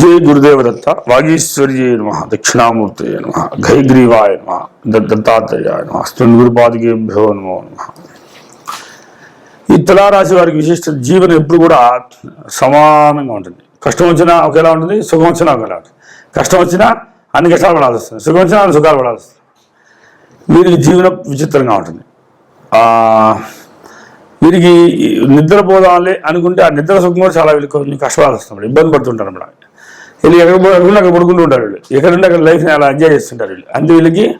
జయ గురుదేవదత్త వాగీశ్వర్యే నమ దక్షిణామూర్తి నమ ఘైగ్రీవాయ నమ దత్తాత్రేయాయ నమ స్తన్ గురుపాదికేభ్యో నమో నమ. ఈ తులారాశి వారికి విశిష్ట జీవనం ఎప్పుడు కూడా సమానంగా ఉంటుంది. కష్టం వచ్చినా ఒకేలా ఉంటుంది సుఖం వచ్చినా ఒకేలా ఉంటుంది. కష్టం వచ్చినా అన్ని కష్టాలు పడాల్సి వస్తుంది సుఖం వచ్చినా అన్ని సుఖాలు పడాల్సి వస్తుంది. వీరికి జీవనం విచిత్రంగా ఉంటుంది. ఆ, వీరికి నిద్రపోదాలే అనుకుంటే ఆ నిద్ర సుఖం కూడా చాలా వీళ్ళకి కొంచెం కష్టపడాల్సి వస్తుంది. ఇబ్బంది పడుతుంటారు అన్నమాట. వీళ్ళు ఎక్కడ ఎక్కడ అక్కడ పడుకుంటూ ఉంటారు వీళ్ళు. ఎక్కడుంటే అక్కడ లైఫ్ని అలా ఎంజాయ్ చేస్తుంటారు వీళ్ళు. అందు వీళ్ళకి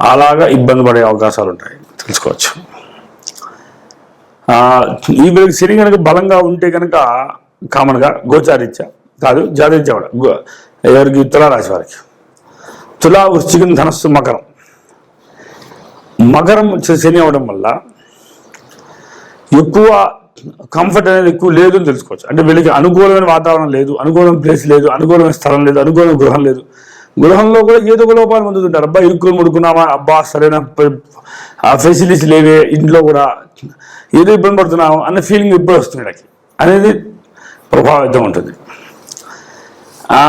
అలాగా ఇబ్బంది పడే అవకాశాలు ఉంటాయి. తెలుసుకోవచ్చు. ఈ వీళ్ళకి శని కనుక బలంగా ఉంటే కనుక కామన్గా గోచారిత్య కాదు జాతీయ ఎవరికి గో- ఎవరికి? తులారాశి వారికి. తులా వృశ్చికం ధనస్సు మకరం. మకరం శని అవడం వల్ల ఎక్కువ కంఫర్ట్ అనేది ఎక్కువ లేదు అని తెలుసుకోవచ్చు. అంటే వీళ్ళకి అనుకూలమైన వాతావరణం లేదు అనుకూలమైన ప్లేస్ లేదు అనుకూలమైన స్థలం లేదు అనుకూలమైన గృహం లేదు. గృహంలో కూడా ఏదో ఒక లోపాలు పొందుతుంటారు అబ్బా ఇరుక్కుని ముడుకున్నామా? అబ్బా సరైన ఫెసిలిటీస్ లేవే ఇంట్లో కూడా ఏదో ఇబ్బంది పడుతున్నాము అన్న ఫీలింగ్ ఎప్పుడు వస్తుంది వీళ్ళకి. అనేది ప్రభావితం ఉంటుంది. ఆ,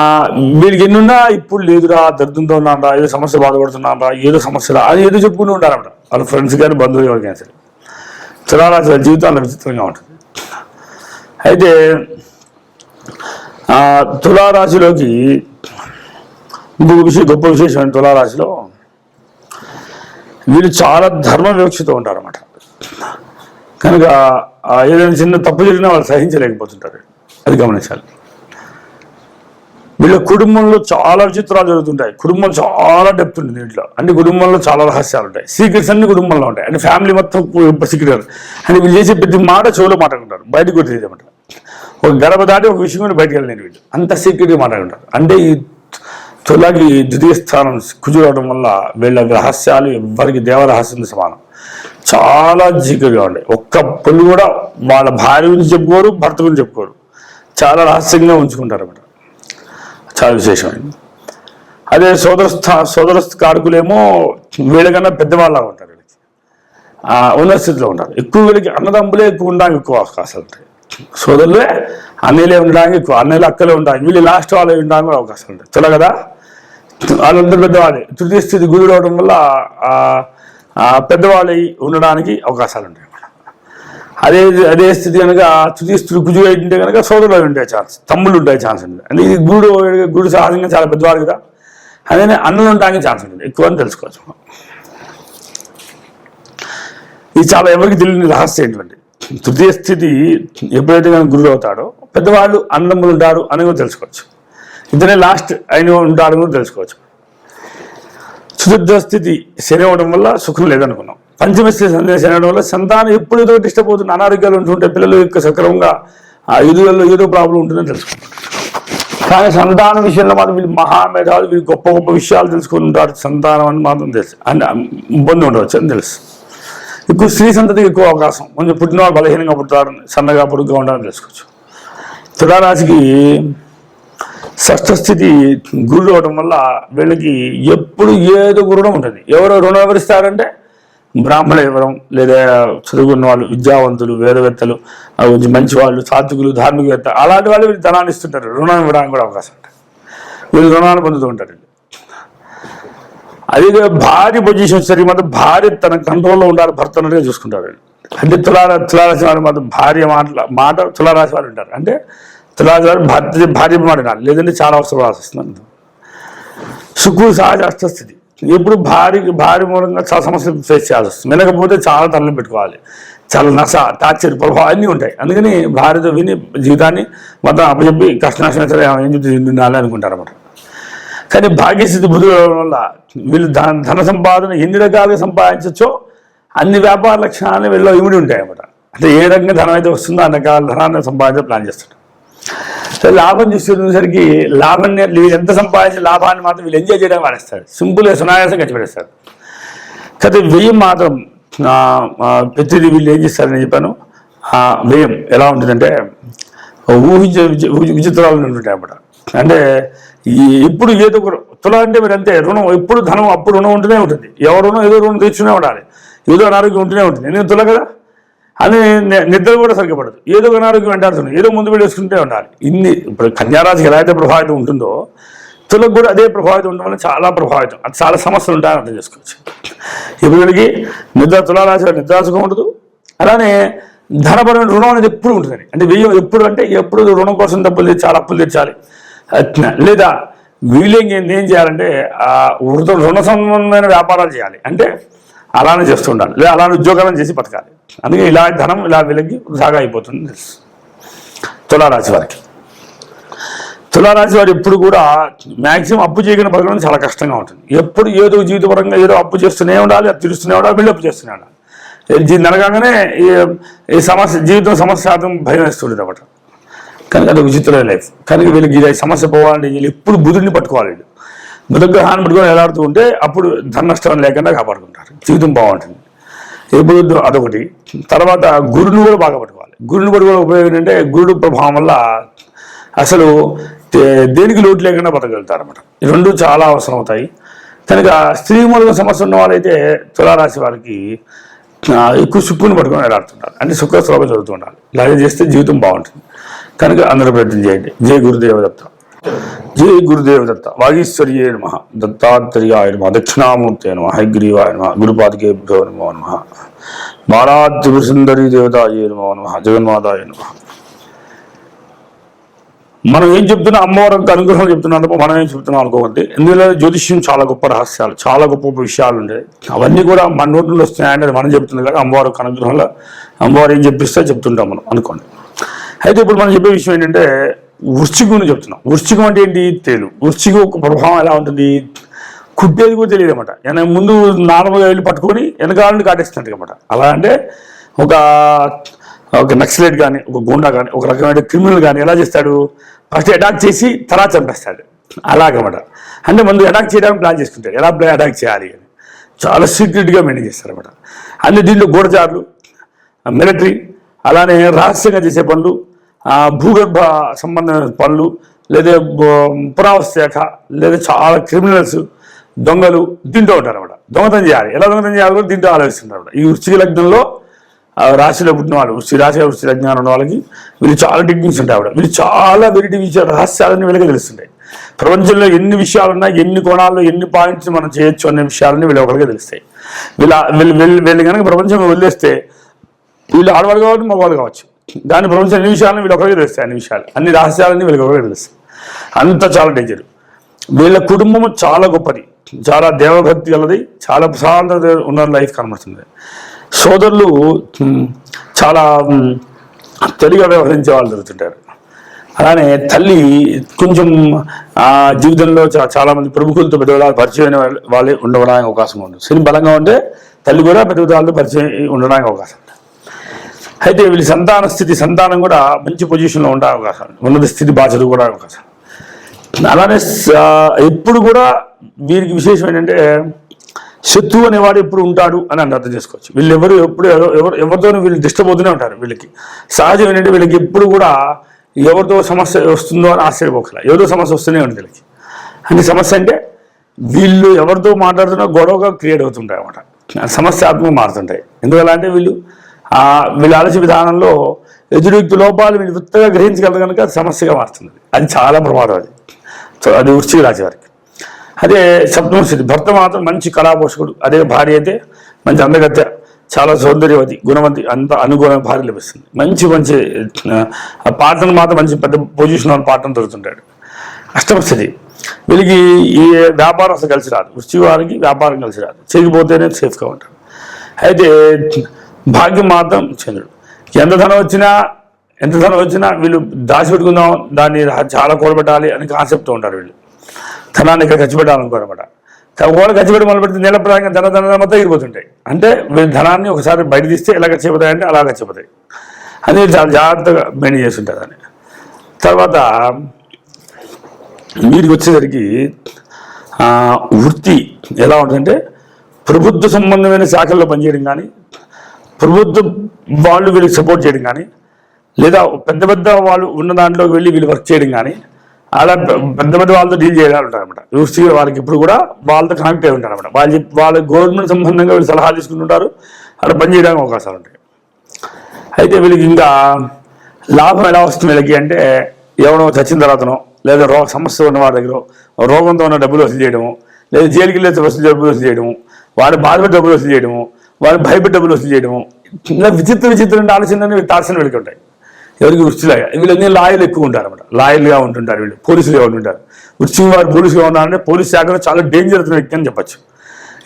వీడికి ఎన్నున్నా ఇప్పుడు లేదురా దరిద్రంతో ఉన్నారా ఏదో సమస్య బాధపడుతున్నారా ఏదో సమస్యరా అని ఏదో చెప్పుకుంటూ ఉంటారన్నమాట వాళ్ళ ఫ్రెండ్స్ కానీ బంధువులు ఎవరికైనా సరే. తులారాశి జీవితంలో విచిత్రంగా ఉంటుంది. అయితే తులారాశిలోకి ఇంకొక విషయం గొప్ప విశేషం తులారాశిలో వీళ్ళు చాలా ధర్మ వివక్షతో ఉంటారన్నమాట. కనుక ఆ, ఏదైనా చిన్న తప్పు జరిగినా వాళ్ళు సహించలేకపోతుంటారు. అది గమనించాలి. వీళ్ళ కుటుంబంలో చాలా విచిత్రాలు జరుగుతుంటాయి. కుటుంబం చాలా డెప్త్ ఉంటుంది దీంట్లో. అంటే కుటుంబంలో చాలా రహస్యాలు ఉంటాయి. సీక్రెట్స్ అన్ని కుటుంబంలో ఉంటాయి. అంటే ఫ్యామిలీ మొత్తం సీక్రెట్ అని వీళ్ళు చేసే ప్రతి మాట చెవులో మాట్లాడుకుంటారు. బయటకు కూడా ఒక గడప దాటి ఒక విషయం కూడా బయటకు వెళ్ళలేరు వీళ్ళు. అంత సీక్రెట్గా మాట్లాడుకుంటారు. అంటే ఈ తులకి ద్వితీయ స్థానం కుజురవడం వల్ల వీళ్ళ రహస్యాలు ఎవరికి దేవరహస్యం సమానం. చాలా జీకగా ఉంటాయి ఒక్క పొల్లు కూడా వాళ్ళ భార్య గురించి చెప్పుకోరు భర్త గురించి చెప్పుకోరు. చాలా రహస్యంగా ఉంచుకుంటారు అన్నమాట. చాలా విశేషమైంది. అదే సోదరస్థ సోదర కారకులేమో వీళ్ళకన్నా పెద్దవాళ్ళ ఉంటారు వీళ్ళకి. ఉన్న స్థితిలో ఉంటారు. ఎక్కువ వీళ్ళకి అన్నదమ్ములే ఎక్కువ ఉండడానికి ఎక్కువ అవకాశాలు ఉంటాయి. సోదరులే అన్నీలే ఉండడానికి ఎక్కువ అన్నీలు అక్కలే ఉండడానికి వీళ్ళు లాస్ట్ వాళ్ళే ఉండడానికి కూడా అవకాశాలు ఉంటాయి. తెల కదా? వాళ్ళందరూ పెద్దవాళ్ళే. తృతీయ స్థితి గురుడు అవడం వల్ల పెద్దవాళ్ళు ఉండడానికి అవకాశాలు ఉంటాయి. అదే అదే స్థితి కనుక తుది స్థితి గుజు ఉంటే కనుక సోదరులు ఉండే ఛాన్స్ తమ్ముళ్ళు ఉండే ఛాన్స్ ఉంటుంది అంటే ఇది గురుడు సహజంగా చాలా పెద్దవాడు కదా. అదే అన్నలు ఉండడానికి ఛాన్స్ ఉంటుంది. ఎక్కువ అని తెలుసుకోవచ్చు. ఇది చాలా ఎవరికి తెలియని రహస్యం ఏంటంటే తృతీయ స్థితి ఎప్పుడైతే కనుక గురుడు అవుతాడో పెద్దవాళ్ళు అన్నములు ఉంటారు అని కూడా తెలుసుకోవచ్చు. ఇతనే లాస్ట్ అయిన ఉంటారు అని కూడా తెలుసుకోవచ్చు. చతుర్థ స్థితి శని అవడం వల్ల సుఖం లేదనుకున్నాం. పంచమ సందేశం శని వల్ల సంతానం ఎప్పుడు ఏదో డిస్టర్బ్ అవుతుంది అనారోగ్యాలు ఉంటుంటే పిల్లలు యొక్క సక్రమంగా ఆ ఎదుగుదలలో ఏదో ప్రాబ్లం ఉంటుందని తెలుసుకుంటారు కానీ సంతానం విషయంలో మాత్రం వీళ్ళు మహామేధాలు వీళ్ళు గొప్ప గొప్ప విషయాలు తెలుసుకుని ఉంటారు. సంతానం అని మాత్రం తెలుసు. అని ఇబ్బంది ఉండవచ్చు అని తెలుసు. ఎక్కువ స్త్రీ సంతతికి ఎక్కువ అవకాశం. కొంచెం పుట్టినవాళ్ళు బలహీనంగా పుడతారు సన్నగా పొడుగ్గా ఉండాలని తెలుసుకోవచ్చు. తులారాశికి స్థితి గురుడు అవడం వల్ల వీళ్ళకి ఎప్పుడు ఏదో గురుడం ఉంటుంది. ఎవరు రుణం ఎవరిస్తారంటే బ్రాహ్మణ ఇవ్వడం లేదా చదువుకున్న వాళ్ళు విద్యావంతులు వేదవేత్తలు కొంచెం మంచి వాళ్ళు సాత్వికులు ధార్మికవేత్త అలాంటి వాళ్ళు వీళ్ళు ధనాన్ని ఇస్తుంటారు. రుణం ఇవ్వడానికి కూడా అవకాశం ఉంటుంది. వీళ్ళు రుణాలు పొందుతూ ఉంటారు అదే అది భార్య పొజిషన్ వచ్చేసరికి మాత్రం భార్య తన కంట్రోల్లో ఉండాలి భర్త అన్నట్టుగా చూసుకుంటారు అంటే తులారా తులారాశి వారు మాత్రం భార్య మాట మాట తులారాశి వారు ఉంటారు. అంటే తులారాశి వారు భర్త భార్య మాట లేదంటే చాలా అవసరం పడాల్సి వస్తుంది. శుక్రుడు సహజ అష్టస్థితి ఎప్పుడు భారీ భార్య మూలంగా చాలా సమస్యలు ఫేస్ చేయాల్సి వస్తుంది. వినకపోతే చాలా తల్లి పెట్టుకోవాలి. చాలా నస టార్చర్ ప్రభావం అన్నీ ఉంటాయి. అందుకని భార్యతో విని జీవితాన్ని మొత్తం అప్పచెప్పి కష్ట సరే ఏం చెప్తుంది అనుకుంటారు అనమాట కానీ భాగ్యస్థితి బుద్ధి వల్ల వీళ్ళు ధన ధన సంపాదన ఎన్ని రకాలుగా సంపాదించవచ్చో అన్ని వ్యాపార లక్షణాలు వీళ్ళు ఇమిడి ఉంటాయి అన్నమాట అంటే ఏ రకంగా ధనం అయితే వస్తుందో అన్ని రకాల ధనాన్ని సంపాదించే ప్లాన్ చేస్తాడు. లాభం చూసేసరికి లాభాన్ని వీళ్ళు ఎంత సంపాదించిన లాభాన్ని మాత్రం వీళ్ళు ఎంజాయ్ చేయడం వాడేస్తారు సింపుల్గా సునాయాసం ఖర్చు పెడతారు కానీ వ్యయం మాత్రం ప్రతిదీ వీళ్ళు ఏం చేస్తారని చెప్పాను. ఆ వ్యయం ఎలా ఉంటుందంటే ఊహించే విచి- విచిత్రాలు ఉంటుంటాయి అన్నమాట. అంటే ఈ ఏదో తుల అంటే మీరు అంతే రుణం ఎప్పుడు ధనం అప్పుడు రుణం ఉంటూనే ఉంటుంది. ఎవరు రుణం ఏదో రుణం తీర్చునే ఉండాలి. ఏదో అనారోగ్యం ఉంటూనే ఉంటుంది. నేను తుల కదా? అని ని- నిద్ర కూడా సరిగ్గా పడదు. ఏదో ఒక అనారోగ్యం వెంటాడుతుంది ఏదో ముందు వెళ్ళేసుకుంటే ఉండాలి. ఇన్ని ఇప్పుడు కన్యారాశికి ఎలా అయితే ప్రభావితం ఉంటుందో తులకు కూడా అదే ప్రభావితం ఉండడం వల్ల చాలా ప్రభావితం. అది చాలా సమస్యలు ఉంటాయని అర్థం చేసుకోవచ్చు. ఇప్పుడు వీళ్ళకి నిద్ర తులారాశి నిద్రాసుగా ఉండదు. అలానే ధనపరమైన రుణం అనేది ఎప్పుడు ఉంటుంది అంటే వెయ్యం ఎప్పుడు అంటే ఎప్పుడు రుణం కోసం డబ్బులు తెచ్చాలి అప్పులు తెచ్చాలి. లేదా వీళ్ళేం ఏం చేయాలంటే ఆ వృధ రుణ సంబంధమైన వ్యాపారాలు చేయాలి. అంటే అలానే చేస్తుండాలి. లేదా అలానే ఉద్యోగాలను చేసి బతకాలి. అందుకే ఇలా ధనం ఇలా వెలిగి వృధాగా అయిపోతుంది. తెలుసు తులారాశి వారికి. తులారాశి వారు ఎప్పుడు కూడా మ్యాక్సిమం అప్పు చేయకుండా బతకడం చాలా కష్టంగా ఉంటుంది. ఎప్పుడు ఏదో జీవితపరంగా ఏదో అప్పు చేస్తూనే ఉండాలి అది తీరుస్తూనే ఉండాలి వీళ్ళు అప్పు చేస్తూనే ఉండాలి. దీన్ని ఈ- ఈ సమస్య జీవితం సమస్య శాతం భయం వేస్తుండేది అనమాట కనుక అది విచిత్రమైన లైఫ్. కనుక వీళ్ళకి ఇది సమస్య పోవాలంటే వీళ్ళు ఎప్పుడు బుధుడిని పట్టుకోవాలి వీళ్ళు బుధగ్రహాన్ని పట్టుకొని ఎలాడుతూ ఉంటే అప్పుడు ధన నష్టం లేకుండా కాపాడుకుంటారు. జీవితం బాగుంటుంది. ఎప్పుడు అదొకటి. తర్వాత గురుని కూడా బాగా పట్టుకోవాలి. గురుని పట్టుకోవడం ఉపయోగం ఏంటంటే గురుడు ప్రభావం వల్ల అసలు దే- దేనికి లోటు లేకుండా బతకగలుగుతారు అనమాట ఈ రెండు చాలా అవసరం అవుతాయి. కనుక స్త్రీ మూలక సమస్య ఉన్న వాళ్ళైతే తులారాశి వారికి ఎక్కువ సుక్కుని పట్టుకొని ఎలాడుతుంటారు అంటే సుఖ శ్లోకం చదువుతుండాలి ఇలాగే చేస్తే జీవితం బాగుంటుంది. కనుక అందరూ ప్రయత్నం చేయండి. జై గురుదేవదత్త. జై గురుదేవదత్త వాగీశ్వర్యే నమ దత్తాత్రేయాయ నమ దక్షిణామూర్తే నమ హైగ్రీవాయ నమ గురుపాదికేభ్యో నమో నమ బాలాత్రిసుందరి దేవతాయే నమో నమ జగన్మాతాయ నమ. మనం ఏం చెప్తున్నా? అమ్మవారికి అనుగ్రహం చెప్తున్నాం తప్ప మనం ఏం చెప్తున్నాం అనుకోవద్దు. ఎందుకంటే జ్యోతిష్యం చాలా గొప్ప రహస్యాలు చాలా గొప్ప విషయాలు ఉంటాయి. అవన్నీ కూడా మన నోట్లో నుండి మనం చెప్తుంది కదా అమ్మవారి అనుగ్రహంలో అమ్మవారు ఏం చెప్పిస్తే చెప్తుంటాం మనం అనుకోండి. అయితే ఇప్పుడు మనం చెప్పే విషయం ఏంటంటే వృశ్చికం చెప్తున్నాం. వృశ్చికం అంటే ఏంటి? తేలు. వృశ్చికం ఒక ప్రభావం ఎలా ఉంటుంది? కుట్టేది కూడా తెలియదు అనమాట వెనక ముందు నార్మల్గా వెళ్ళి పట్టుకొని వెనకాల నుండి కాటేస్తుంటాయి అనమాట అలా అంటే ఒక ఒక నక్సలైట్ కానీ ఒక గుండా కానీ ఒక రకమైన క్రిమినల్ కానీ ఎలా చేస్తాడు? ఫస్ట్ అటాక్ చేసి తర్వాత చంపేస్తాడు. అలాగమాట అంటే ముందు అటాక్ చేయడానికి ప్లాన్ చేసుకుంటాడు. ఎలా అటాక్ చేయాలి అని. చాలా సీక్రెట్గా మెయింటైన్ చేస్తారన్నమాట అన్ని దీంట్లో గూఢచారులు మిలిటరీ అలానే రహస్యంగా చేసే పనులు భూగర్భ సంబంధమైన పనులు లేదా పురావస్తు శాఖ లేదా చాలా క్రిమినల్స్ దొంగలు తింటూ ఉంటారు అనమాట దొంగతనం చేయాలి. ఎలా దొంగతనం చేయాలి కూడా దీంట్లో ఆలోచిస్తుంటారు ఈ వృశ్చిక లగ్నంలో రాశిలో పుట్టిన వాళ్ళు వృష్టి రాశి వృష్టి లగ్నాలు ఉన్న వాళ్ళకి వీళ్ళు చాలా టెక్నిక్స్ ఉంటాయి ఆవిడ వీళ్ళు చాలా వెరైటీ విషయాలు రహస్యాలని వీళ్ళకి తెలుస్తుంటాయి. ప్రపంచంలో ఎన్ని విషయాలు ఉన్నాయి ఎన్ని కోణాల్లో ఎన్ని పాయింట్స్ మనం చేయొచ్చు అనే విషయాలని వీళ్ళు ఒకరికే తెలుస్తాయి. వీళ్ళ వీళ్ళు వీళ్ళు వీళ్ళు కనుక ప్రపంచంలో వదిలేస్తే వీళ్ళు ఆడవాళ్ళు కావచ్చు మగవాళ్ళు కావచ్చు. దాని ప్రపంచం అన్ని విషయాలను వీళ్ళు ఒకరికి తెలుస్తాయి అన్ని విషయాలు. అన్ని రహస్యాలన్నీ వీళ్ళకి ఒకరికి తెలుస్తాయి. అంత చాలా డేంజర్ వీళ్ళ కుటుంబం చాలా గొప్పది. చాలా దేవభక్తి గలది చాలా ప్రశాంతత ఉన్న లైఫ్ కనబడుతుంది. సోదరులు చాలా ఉమ్, తెలివిగా వ్యవహరించే వాళ్ళు జరుగుతుంటారు. అలానే తల్లి కొంచెం ఆ జీవితంలో చాలా మంది ప్రముఖులతో పెద్దవాళ్ళు పరిచయం వాళ్ళే ఉండడానికి అవకాశం ఉంది. శని బలంగా ఉంటే తల్లి కూడా పెద్దవాళ్ళతో పరిచయం ఉండడానికి అవకాశం. అయితే వీళ్ళ సంతాన స్థితి సంతానం కూడా మంచి పొజిషన్లో ఉండే అవకాశం ఉన్నత స్థితి బాధ్యత కూడా అవకాశం అలానే ఎప్పుడు కూడా వీరికి విశేషం ఏంటంటే శత్రువు అనేవాడు ఎప్పుడు ఉంటాడు అని అని అర్థం చేసుకోవచ్చు. వీళ్ళు ఎవరు ఎప్పుడు ఎవరు ఎవరు- ఎవరితోనూ వీళ్ళు డిస్టర్బ్ అవుతూనే ఉంటారు వీళ్ళకి. సహజం ఏంటంటే వీళ్ళకి ఎప్పుడు కూడా ఎవరితో సమస్య వస్తుందో అని ఆశ్చర్యపోకల. ఏదో సమస్య వస్తూనే ఉంది వీళ్ళకి. అంటే సమస్య అంటే వీళ్ళు ఎవరితో మాట్లాడుతున్నా గొడవగా క్రియేట్ అవుతుంటాయి అన్నమాట. సమస్యాత్మక మారుతుంటాయి. ఎందువల్ల అంటే వీళ్ళు వీళ్ళ ఆలోచన విధానంలో ఎదురు వ్యక్తి లోపాలు వీళ్ళు విత్తగా గ్రహించగలరు కనుక అది సమస్యగా మారుతుంది. అది చాలా ప్రమాదం అది. అది వృశ్చిక రాశి వారికి. అదే సప్తమ స్థితి. భర్త మాత్రం మంచి కళాపోషకుడు. అదే భార్య అయితే మంచి అందగత్య చాలా సౌందర్యవతి గుణవతి అంత అనుగుణ భార్య లభిస్తుంది. మంచి మంచి పాటను మాత్రం మంచి పెద్ద పొజిషన్ ఉన్న పాటను దొరుకుతుంటాడు. అష్టమ స్థితి. వీళ్ళకి ఈ వ్యాపారం అసలు కలిసి రాదు. వృష్టి వారికి వ్యాపారం కలిసి రాదు. చేయకపోతేనే సేఫ్గా ఉంటారు. అయితే భాగ్యం మాత్రం చంద్రుడు. ఎంత ధనం వచ్చినా ఎంత ధనం వచ్చినా వీళ్ళు దాచిపెట్టుకుందాం దాన్ని చాలా కూడబెట్టాలి అని కాన్సెప్ట్ ఉంటారు వీళ్ళు. ధనాన్ని ఇక్కడ ఖర్చు పెట్టాలనుకోరమాట ఒకవేళ ఖర్చు పెట్టి మొదలు పెడితే నెలప్రాయంగా ధన ధన మొత్తం ఎగిరిపోతుంటాయి అంటే వీళ్ళు ధనాన్ని ఒకసారి బయట తీస్తే ఎలా ఖర్చు అంటే అలా ఖర్చు అయిపోతాయి. చాలా జాగ్రత్తగా మెయింటైన్ చేస్తుంటారు దాన్ని. తర్వాత వీరికి వచ్చేసరికి వృత్తి ఎలా ఉంటుందంటే ప్రభుత్వ సంబంధమైన శాఖల్లో పనిచేయడం కానీ ప్రభుత్వం వాళ్ళు వీళ్ళకి సపోర్ట్ చేయడం కానీ లేదా పెద్ద పెద్ద వాళ్ళు ఉన్న దాంట్లోకి వెళ్ళి వీళ్ళు వర్క్ చేయడం కానీ అలా పెద్ద పెద్ద వాళ్ళతో డీల్ చేయాలి ఉంటారు అనమాట వాళ్ళకి ఇప్పుడు కూడా వాళ్ళతో కనెక్ట్ అయి ఉంటారు అనమాట వాళ్ళు వాళ్ళ గవర్నమెంట్ సంబంధంగా వీళ్ళు సలహాలు తీసుకుంటుంటారు అలా పని చేయడానికి అవకాశాలు ఉంటాయి. అయితే వీళ్ళకి ఇంకా లాభం ఎలా వస్తుంది వీళ్ళకి అంటే ఎవడో చచ్చిన తర్వాతనో లేదా రోగ సమస్య ఉన్న వాడి దగ్గర రోగంతో ఉన్న డబ్బులు వసూలు చేయడము లేదా జైలుకి వెళ్ళే వసూలు డబ్బులు వసూలు చేయడము వాడి బాధపడి డబ్బులు వసూలు చేయడము వాళ్ళు భయపెట్టి డబ్బులు వసూలు చేయడము. ఇలా విచిత్ర విచిత్రమైన ఆలోచనలు తాల్సిన వీళ్ళకి ఉంటాయి ఎవరికి వృత్తిలాగా వీళ్ళన్నీ లాయర్లు ఎక్కువ ఉంటారు అనమాట లాయర్లుగా ఉంటుంటారు వీళ్ళు. పోలీసులుగా ఉంటుంటారు. వృత్తి వారు పోలీసుగా ఉన్నారంటే పోలీస్ శాఖలో చాలా డేంజర్ వ్యక్తి అని చెప్పచ్చు.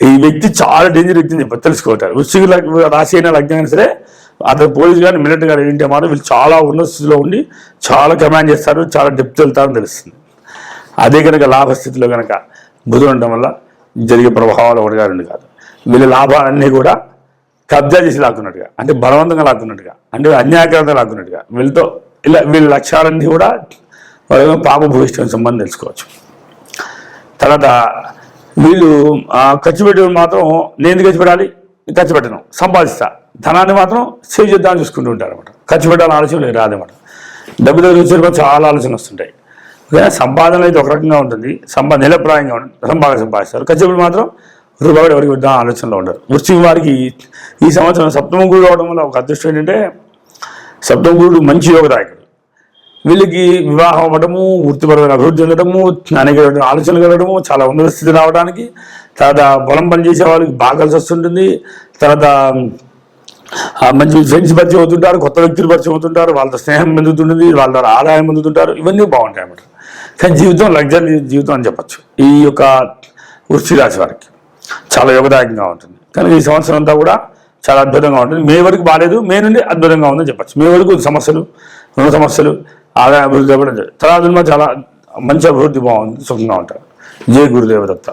ఈ వ్యక్తి చాలా డేంజర్ వ్యక్తి అని చెప్పచ్చు. తెలుసుకోవటారు వృత్తికి రాసి అయినా లగ్నం సరే అతను పోలీస్ కానీ మిలిటరీ కానీ ఏంటి మాట వీళ్ళు చాలా ఉన్నత స్థితిలో ఉండి చాలా కమాండ్ చేస్తారు చాలా డెప్త్ వెళ్తారని తెలుస్తుంది. అదే కనుక లాభస్థితిలో కనుక బుధుడు ఉండడం వల్ల జరిగే ప్రభావాలు ఒకటిగా రెండు కాదు. వీళ్ళ లాభాలన్నీ కూడా కబ్జా చేసి లాక్కున్నట్టుగా అంటే బలవంతంగా లాక్కున్నట్టుగా అంటే అన్యాయకరంగా లాక్కున్నట్టుగా వీళ్ళతో ఇలా వీళ్ళ లక్ష్యాలన్నీ కూడా వాళ్ళ పాప భూయిష్టం సంబంధం తెలుసుకోవచ్చు. తర్వాత వీళ్ళు ఆ, ఖర్చు పెట్టడం మాత్రం నేను ఖర్చు పెట్టాలి? ఖర్చు పెట్టను సంపాదిస్తా. ధనాన్ని మాత్రం సేవ్ చేద్దామని చూసుకుంటూ ఉంటారు అనమాట ఖర్చు పెట్టాలని ఆలోచన లేదు రాదనమాట డబ్బు దగ్గర వచ్చేటప్పుడు చాలా ఆలోచనలు వస్తుంటాయి. సంపాదన అయితే ఒక రకంగా ఉంటుంది సంపా నిలప్రాయంగా ఉంటుంది సంపాదన సంపాదిస్తారు. ఖర్చు మాత్రం రూపాయి ఎవరికి పెడదాం ఆలోచనలో ఉండరు వృశ్చిక వారికి ఈ సంవత్సరం సప్తమ గురుడు అవడం వల్ల ఒక అదృష్టం ఏంటంటే సప్తమ గురుడు మంచి యోగదాయకుడు. వీళ్ళకి వివాహం అవ్వడము వృత్తిపరమైన అభివృద్ధి చెందడము అనేక ఆలోచనలు కలగడము చాలా ఉన్నత స్థితి రావడానికి తర్వాత బలం పనిచేసే వాళ్ళకి బాగా కలిసి వస్తుంటుంది. తర్వాత మంచి ఫ్రెండ్స్ పరిచయం అవుతుంటారు కొత్త వ్యక్తులు పరిచయం అవుతుంటారు వాళ్ళతో స్నేహం పొందుతుంటుంది వాళ్ళ ద్వారా ఆదాయం పొందుతుంటారు. ఇవన్నీ బాగుంటాయి అన్నమాట కానీ జీవితం లగ్జరీ జీవితం అని చెప్పచ్చు. ఈ యొక్క వృష్టి రాశి వారికి. చాలా యోగదాయకంగా ఉంటుంది. కానీ ఈ సంవత్సరం అంతా కూడా చాలా అద్భుతంగా ఉంటుంది. మే వరకు బాగాలేదు మే నుండి అద్భుతంగా ఉందని చెప్పచ్చు. మే వరకు సమస్యలు రుణ సమస్యలు ఆదాయ అభివృద్ధి కూడా తర్వాత చాలా మంచి అభివృద్ధి బాగుంది సుఖంగా ఉంటారు. జయ గురుదేవదత్త